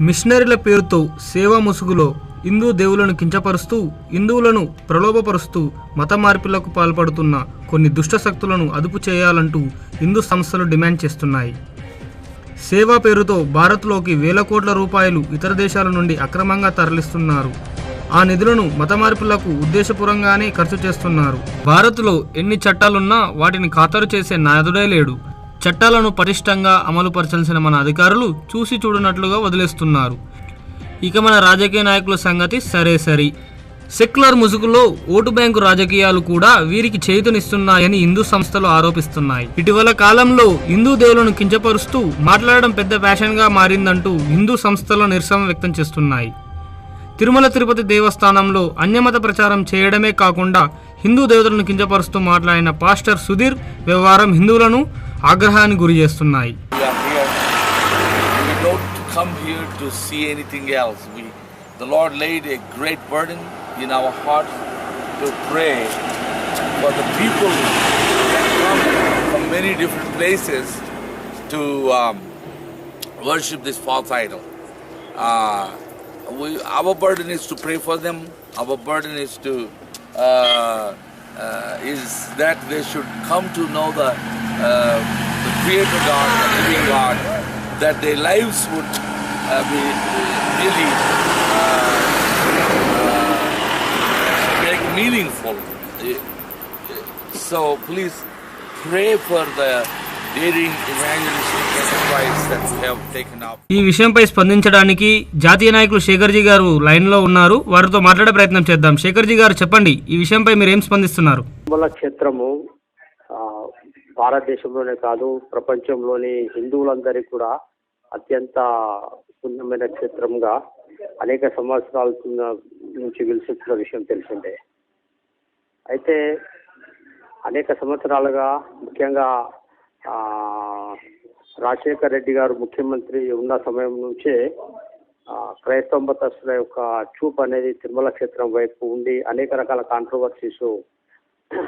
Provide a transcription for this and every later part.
మిషనరీల పేరుతో సేవా ముసుగులో హిందూ దేవులను కించపరుస్తూ హిందువులను ప్రలోభపరుస్తూ మత మార్పులకు పాల్పడుతున్న కొన్ని దుష్టశక్తులను అదుపు చేయాలంటూ హిందూ సంస్థలు డిమాండ్ చేస్తున్నాయి. సేవా పేరుతో భారత్లోకి వేల కోట్ల రూపాయలు ఇతర దేశాల నుండి అక్రమంగా తరలిస్తున్నారు. ఆ నిధులను మత మార్పులకు ఉద్దేశపూర్వంగానే ఖర్చు చేస్తున్నారు. భారత్లో ఎన్ని చట్టాలున్నా వాటిని ఖాతరు చేసే నాదుడే లేడు. చట్టాలను పటిష్టంగా అమలు పరచాల్సిన మన అధికారులు చూసి చూడనట్లుగా వదిలేస్తున్నారు. ఇక మన రాజకీయ నాయకుల సంగతి సరే సరి. సెక్యులర్ ముసుగులో ఓటు బ్యాంకు రాజకీయాలు కూడా వీరికి చేతునిస్తున్నాయని హిందూ సంస్థలు ఆరోపిస్తున్నాయి. ఇటీవల కాలంలో హిందూ దేవులను కించపరుస్తూ మాట్లాడడం పెద్ద ఫ్యాషన్గా మారిందంటూ హిందూ సంస్థలు నిరసన వ్యక్తం చేస్తున్నాయి. తిరుమల తిరుపతి దేవస్థానంలో అన్యమత ప్రచారం చేయడమే కాకుండా హిందూ దేవతలను కించపరుస్తూ మాట్లాడిన పాస్టర్ సుధీర్ వ్యవహారం హిందువులను ఆగ్రహానికి గురి చేస్తున్నాయి We are here. We don't come here to see anything else. We, the Lord laid a great burden in our hearts to pray for the people that come from many different places to um, worship this false idol. Uh, we, our burden is to pray for them. Our burden is to uh, uh, is that they should come to know the, uh, the Creator God, the living God, that their lives would uh, be really uh, uh, make meaningful. So please pray for the daring evangelistic enterprise that we have taken up. ఈ విషయంపై స్పందించడానికి జాతీయ నాయకులు శేఖర్జీ గారు లైన్లో ఉన్నారు వారితో మాట్లాడే ప్రయత్నం చేద్దాం శేఖర్జీ గారు చెప్పండి ఈ విషయంపై మీరు ఏం స్పందిస్తున్నారు క్షేత్రము భారతదేశంలోనే కాదు ప్రపంచంలోని హిందువులందరికీ కూడా అత్యంత పుణ్యమైన క్షేత్రంగా అనేక సంవత్సరాల నుంచి విలుసుతున్న విషయం తెలిసిందే. అయితే అనేక సంవత్సరాలుగా ముఖ్యంగా రాజశేఖర్ రెడ్డి గారు ముఖ్యమంత్రి ఉన్న సమయం నుంచే క్రైస్తవ మతస్థుల యొక్క చూపు అనేది తిరుమల క్షేత్రం వైపు ఉండి అనేక రకాల కాంట్రవర్సీస్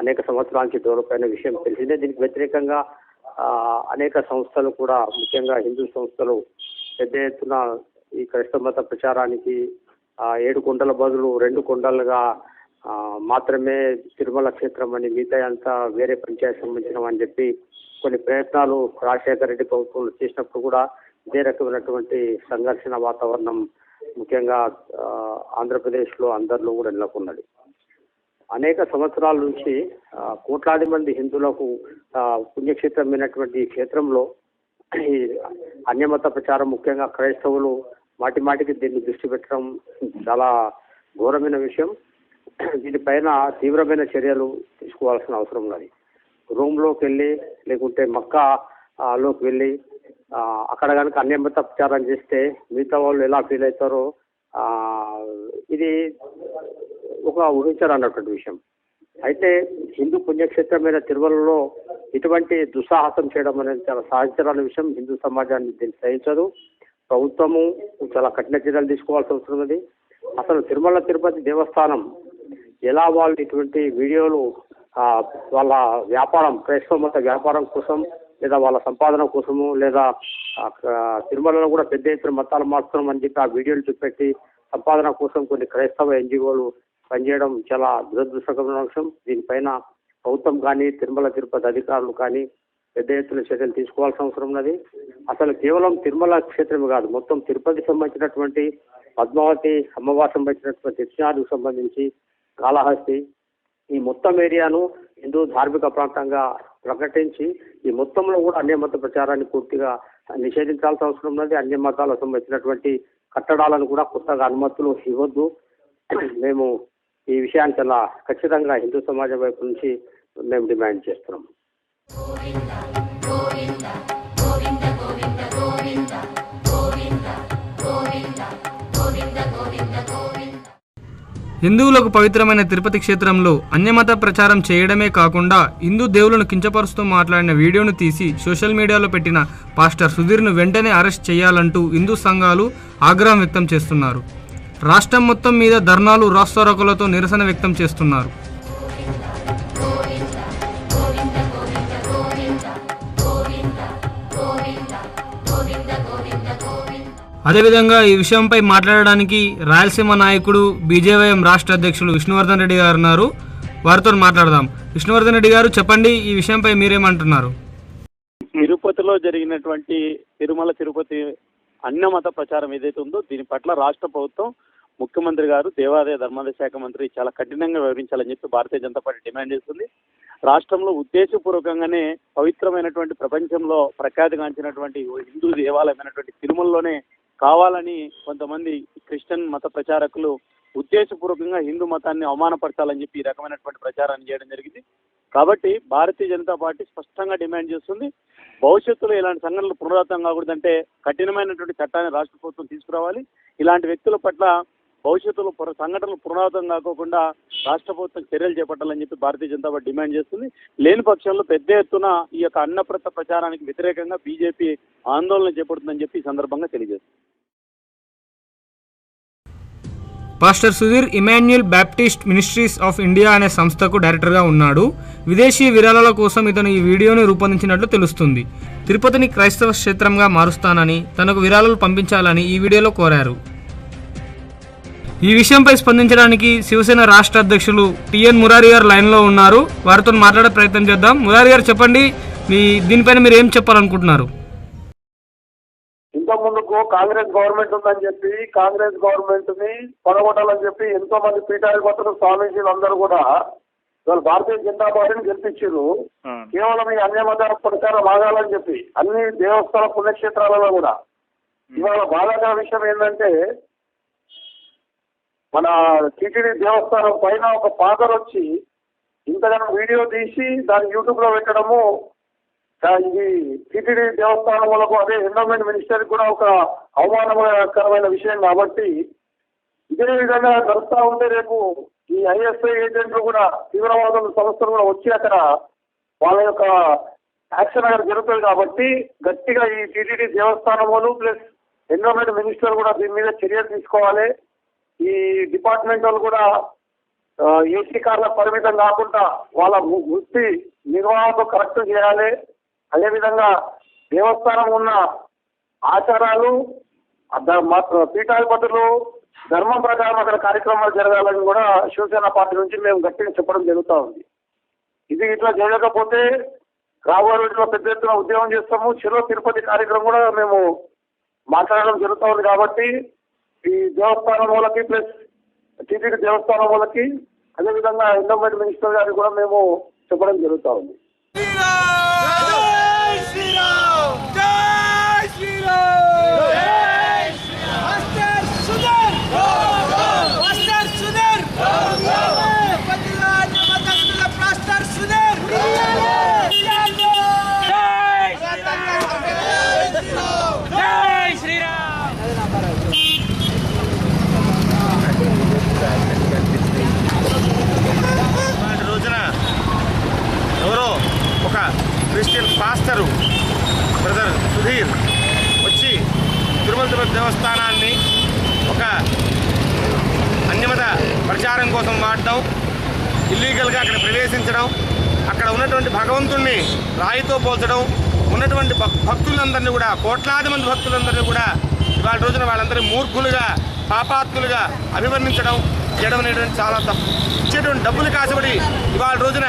అనేక సంవత్సరాల నుంచి డెవలప్ అయిన విషయం తెలిసిందే. దీనికి వ్యతిరేకంగా అనేక సంస్థలు కూడా ముఖ్యంగా హిందూ సంస్థలు పెద్ద ఎత్తున ఈ క్రైస్తవ మత ప్రచారానికి ఏడు కొండల బదులు రెండు కొండలుగా మాత్రమే తిరుమల క్షేత్రం అని మిగతా అంతా వేరే పంచాయతీ సంబంధించిన అని చెప్పి కొన్ని ప్రయత్నాలు రాజశేఖర రెడ్డి ప్రభుత్వంలో చేసినప్పుడు కూడా ఇదే రకమైనటువంటి సంఘర్షణ వాతావరణం ముఖ్యంగా ఆంధ్రప్రదేశ్లో అందరిలో కూడా నెలకొన్నది. అనేక సంవత్సరాల నుంచి కోట్లాది మంది హిందువులకు పుణ్యక్షేత్రమైనటువంటి ఈ క్షేత్రంలో ఈ అన్యమత ప్రచారం ముఖ్యంగా క్రైస్తవులు మాటి మాటికి దీన్ని దృష్టి పెట్టడం చాలా ఘోరమైన విషయం. దీనిపైన తీవ్రమైన చర్యలు తీసుకోవాల్సిన అవసరం ఉన్నది. రూమ్లోకి వెళ్ళి లేకుంటే మక్కా లోకి వెళ్ళి అక్కడ కనుక అన్యమత ప్రచారం చేస్తే మిగతా వాళ్ళు ఎలా ఫీల్ అవుతారో ఇది ఒక ఊహించాలన్నటువంటి విషయం. అయితే హిందూ పుణ్యక్షేత్రమైన తిరుమలలో ఇటువంటి దుస్సాహసం చేయడం అనేది చాలా సహచరాల విషయం. హిందూ సమాజాన్ని దీన్ని సహించదు. ప్రభుత్వము చాలా కఠిన చర్యలు తీసుకోవాల్సి వస్తున్నది. అసలు తిరుమల తిరుపతి దేవస్థానం ఎలా వాళ్ళు ఇటువంటి వీడియోలు వాళ్ళ వ్యాపారం క్రైస్తవ మత వ్యాపారం కోసం లేదా వాళ్ళ సంపాదన కోసము లేదా తిరుమలలో కూడా పెద్ద ఎత్తున మతాలు మార్చడం అని చెప్పి ఆ వీడియోలు చూపెట్టి సంపాదన కోసం కొన్ని క్రైస్తవ ఎన్జిఓలు పనిచేయడం చాలా దురదృష్టకరమైన అంశం. దీనిపైన ప్రభుత్వం కానీ తిరుమల తిరుపతి అధికారులు కానీ పెద్ద ఎత్తున చర్యలు తీసుకోవాల్సిన అవసరం ఉన్నది. అసలు కేవలం తిరుమల క్షేత్రమే కాదు మొత్తం తిరుపతికి సంబంధించినటువంటి పద్మావతి అమ్మవారి సంబంధించినటువంటి దక్షిణాదికి సంబంధించి కాళహస్తి ఈ మొత్తం ఏరియాను హిందూ ధార్మిక ప్రాంతంగా ప్రకటించి ఈ మొత్తంలో కూడా అన్య మత ప్రచారాన్ని పూర్తిగా నిషేధించాల్సిన అవసరం ఉన్నది. అన్య మతాలకు సంబంధించినటువంటి కట్టడాలను కూడా కొత్తగా అనుమతులు ఇవ్వద్దు. మేము ఈ విషయాన్ని చాలా ఖచ్చితంగా హిందూ సమాజం వైపు నుంచి మేము డిమాండ్ చేస్తున్నాం. హిందువులకు పవిత్రమైన తిరుపతి క్షేత్రంలో అన్యమత ప్రచారం చేయడమే కాకుండా హిందూ దేవులను కించపరుస్తూ మాట్లాడిన వీడియోను తీసి సోషల్ మీడియాలో పెట్టిన పాస్టర్ సుధీర్ను వెంటనే అరెస్ట్ చేయాలంటూ హిందూ సంఘాలు ఆగ్రహం వ్యక్తం చేస్తున్నారు. రాష్ట్రం మొత్తం మీద ధర్నాలు రాస్తారోకలతో నిరసన వ్యక్తం చేస్తున్నారు. అదేవిధంగా ఈ విషయంపై మాట్లాడడానికి రాయలసీమ నాయకుడు బీజేవైఎం రాష్ట్ర అధ్యక్షులు విష్ణువర్ధన్ రెడ్డి గారు ఉన్నారు. వారితో మాట్లాడదాం. విష్ణువర్ధన్ రెడ్డి గారు చెప్పండి ఈ విషయంపై మీరేమంటున్నారు? తిరుపతిలో జరిగినటువంటి తిరుమల తిరుపతి అన్నమత ప్రచారం ఏదైతే ఉందో దీని పట్ల రాష్ట్ర ప్రభుత్వం ముఖ్యమంత్రి గారు దేవాదాయ ధర్మాదాయ శాఖ మంత్రి చాలా కఠినంగా వివరించాలని చెప్పి భారతీయ జనతా పార్టీ డిమాండ్ చేస్తుంది. రాష్ట్రంలో ఉద్దేశపూర్వకంగానే పవిత్రమైనటువంటి ప్రపంచంలో ప్రఖ్యాతిగాంచినటువంటి హిందూ దేవాలయమైనటువంటి తిరుమలలోనే కావాలని కొంతమంది క్రిస్టియన్ మత ప్రచారకులు ఉద్దేశపూర్వకంగా హిందూ మతాన్ని అవమానపరచాలని చెప్పి ఈ రకమైనటువంటి ప్రచారాన్ని చేయడం జరిగింది. కాబట్టి భారతీయ జనతా పార్టీ స్పష్టంగా డిమాండ్ చేస్తుంది. భవిష్యత్తులో ఇలాంటి సంఘటనలు పునరావృతం కాకూడదంటే కఠినమైనటువంటి చట్టాన్ని రాష్ట్ర ప్రభుత్వం తీసుకురావాలి. ఇలాంటి వ్యక్తుల పట్ల భవిష్యత్తులో సంఘటనలు పునరావృతం కాకోకుండా రాష్ట్ర ప్రభుత్వం చర్యలు చేపట్టాలని చెప్పి భారతీయ జనతా పార్టీ డిమాండ్ చేస్తుంది. లేని పక్షంలో పెద్ద ఎత్తున ఈ యొక్క అన్నప్రత ప్రచారానికి వ్యతిరేకంగా బీజేపీ ఆందోళన చేపడుతుందని చెప్పి ఈ సందర్భంగా తెలియజేస్తుంది. Pastor Sudhir Emmanuel Baptist Ministries of India అనే సంస్థకు డైరెక్టర్గా ఉన్నాడు. విదేశీ విరాళాల కోసం ఇతను ఈ వీడియోను రూపొందించినట్లు తెలుస్తుంది. తిరుపతిని క్రైస్తవ క్షేత్రంగా మారుస్తానని తనకు విరాళాలు పంపించాలని ఈ వీడియోలో కోరారు. ఈ విషయంపై స్పందించడానికి శివసేన రాష్ట్ర అధ్యక్షులు టిఎన్ మురారి గారు లైన్లో ఉన్నారు. వారితో మాట్లాడే ప్రయత్నం చేద్దాం. మురారి గారు చెప్పండి. మీ దీనిపైన మీరు ఏం చెప్పాలనుకుంటున్నారు? ఇంత ముందుకు కాంగ్రెస్ గవర్నమెంట్ ఉందని చెప్పి కాంగ్రెస్ గవర్నమెంట్ని పడగొట్టాలని చెప్పి ఎంతో మంది పీఠాధిపతులు స్వామీజీలు అందరూ కూడా ఇవాళ భారతీయ జనతా పార్టీని గెలిపించారు. కేవలం ఈ అన్యమత ప్రచారం ఆగాలని చెప్పి అన్ని దేవస్థాన పుణ్యక్షేత్రాలలో కూడా. ఇవాళ బాధాకర విషయం ఏంటంటే మన టీటీడీ దేవస్థానం పైన ఒక ఫాదర్ వచ్చి ఇంతగానో వీడియో తీసి దాన్ని యూట్యూబ్లో పెట్టడము ఇది టీటీడీ దేవస్థానములకు అదే ఎండోమెంట్ మినిస్టర్ కూడా ఒక అవమానకరమైన విషయం కాబట్టి ఇదే విధంగా జరుగుతూ ఉంటే రేపు ఈ ఐఎస్ఐ ఏజెంట్లు కూడా తీవ్రవాద సంస్థలు కూడా వచ్చి అక్కడ వాళ్ళ యొక్క యాక్షన్ అక్కడ జరుగుతుంది కాబట్టి గట్టిగా ఈ టీటీడీ దేవస్థానములు ప్లస్ ఎన్విరాన్మెంట్ మినిస్టర్ కూడా దీని మీద చర్యలు తీసుకోవాలి. ఈ డిపార్ట్మెంట్ వాళ్ళు కూడా ఏసీ కార్ల పరిమితం కాకుండా వాళ్ళ వృత్తి నిర్వహణ కరెక్ట్ చేయాలి. అదేవిధంగా దేవస్థానం ఉన్న ఆచారాలు ఆ పద్ధతులు ధర్మం ప్రకారం అక్కడ కార్యక్రమాలు జరగాలని కూడా శివసేన పార్టీ నుంచి మేము గట్టిగా చెప్పడం జరుగుతూ ఉంది. ఇది ఇట్లా జరగకపోతే రాబోయే రోజుల్లో పెద్ద ఎత్తున ఉద్యమం చేస్తాము. చిరో తిరుపతి కార్యక్రమం కూడా మేము మాట్లాడడం జరుగుతూ ఉంది కాబట్టి ఈ దేవస్థానం వాళ్ళకి ప్లస్ టీటీడీ దేవస్థానం వాళ్ళకి అదేవిధంగా ఎండోమెంట్ మినిస్టర్ గారికి కూడా మేము చెప్పడం జరుగుతూ ఉంది. Freedom! దేవస్థానాన్ని ఒక అన్యమత ప్రచారం కోసం వాడటం ఇల్లీగల్గా అక్కడ ప్రవేశించడం అక్కడ ఉన్నటువంటి భగవంతుణ్ణి రాయితో పోల్చడం ఉన్నటువంటి భక్తులందరినీ కూడా కోట్లాది మంది భక్తులందరినీ కూడా ఇవాళ రోజున వాళ్ళందరినీ మూర్ఖులుగా పాపాత్ములుగా అభివర్ణించడం చేయడం అనేటువంటి చాలా తప్పు. ఇచ్చేటువంటి డబ్బులు కాసబడి ఇవాళ రోజున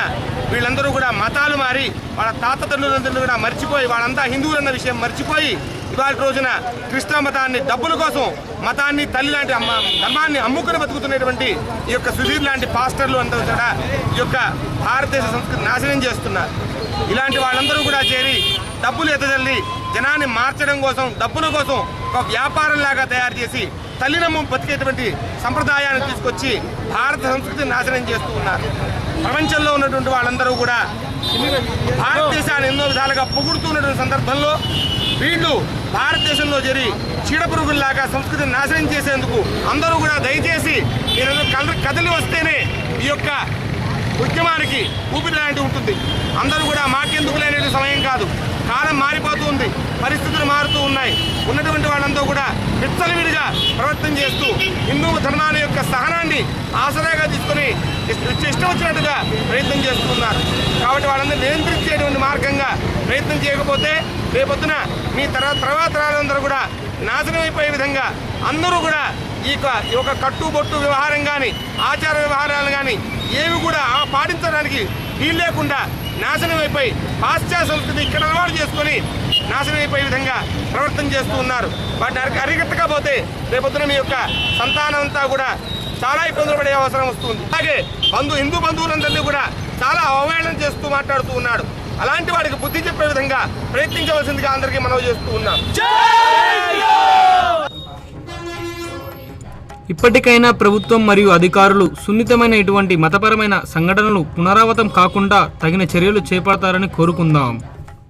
వీళ్ళందరూ కూడా మతాలు మారి వాళ్ళ తాత తండ్రులందరూ కూడా మర్చిపోయి వాళ్ళంతా హిందువులు అన్న విషయం మర్చిపోయి ఇవాళ రోజున కృష్ణ మతాన్ని డబ్బుల కోసం మతాన్ని తల్లి లాంటి అమ్మ ధర్మాన్ని అమ్ముకుని బతుకుతున్నటువంటి ఈ యొక్క సుధీర్ లాంటి పాస్టర్లు అంతా కూడా ఈ యొక్క భారతదేశ సంస్కృతి నాశనం చేస్తున్నారు. ఇలాంటి వాళ్ళందరూ కూడా చేరి డబ్బులు ఎదజల్లి జనాన్ని మార్చడం కోసం డబ్బుల కోసం ఒక వ్యాపారంలాగా తయారు చేసి తల్లినమ్మ బతికేటువంటి సంప్రదాయాన్ని తీసుకొచ్చి భారత సంస్కృతిని నాశనం చేస్తూ ఉన్నారు. ప్రపంచంలో ఉన్నటువంటి వాళ్ళందరూ కూడా భారతదేశాన్ని ఎన్నో విధాలుగా పొగుడుతున్నటువంటి సందర్భంలో వీళ్ళు భారతదేశంలో జరిగి చీడపురుగుల్లాగా సంస్కృతిని నాశనం చేసేందుకు అందరూ కూడా దయచేసి ఈరోజు కదలి కదిలి వస్తేనే ఈ యొక్క ఉద్యమానికి ఊపిరి లాంటి ఉంటుంది. అందరూ కూడా మాకెందుకు లేని సమయం కాదు. కాలం మారిపోతూ ఉంది. పరిస్థితులు మారుతూ ఉన్నాయి. ఉన్నటువంటి వాళ్ళంతా కూడా విచ్చలవిడిగా ప్రవర్తన చేస్తూ హిందూ ధర్మాల యొక్క సహనాన్ని ఆసరాగా తీసుకొని ఇష్టం వచ్చినట్టుగా ప్రయత్నం చేస్తున్నారు. కాబట్టి వాళ్ళందరూ నియంత్రించేటువంటి మార్గంగా ప్రయత్నం చేయకపోతే రేపొద్దున మీ తర్వాత తర్వాత రాళ్ళందరూ కూడా నాశనం అయిపోయే విధంగా అందరూ కూడా ఈ యొక్క ఈ యొక్క కట్టుబొట్టు వ్యవహారం కానీ ఆచార వ్యవహారాలు కానీ ఏవి కూడా పాటించడానికి వీలు లేకుండా నాశనం అయిపోయి పాశ్చాత్య సంస్కృతి ఇక్కడ అలవాటు చేసుకొని నాశనం అయిపోయే విధంగా ప్రవర్తన చేస్తూ ఉన్నారు. వాటిని అరి రేపొద్దున మీ యొక్క సంతానం అంతా కూడా చాలా ఇబ్బందులు పడే అవసరం వస్తుంది. అలాగే బంధు హిందూ బంధువులందరినీ కూడా చాలా అవహేళన చేస్తూ మాట్లాడుతూ ఉన్నాడు. అలాంటి వాడికి బుద్ధి చెప్పే విధంగా ప్రయత్నించవలసిందిగా అందరికీ మనవి చేస్తూ ఉన్నాం ఇప్పటికైనా ప్రభుత్వం మరియు అధికారులు సున్నితమైన ఇటువంటి మతపరమైన సంఘటనలు పునరావృతం కాకుండా తగిన చర్యలు చేపడతారని కోరుకుందాం.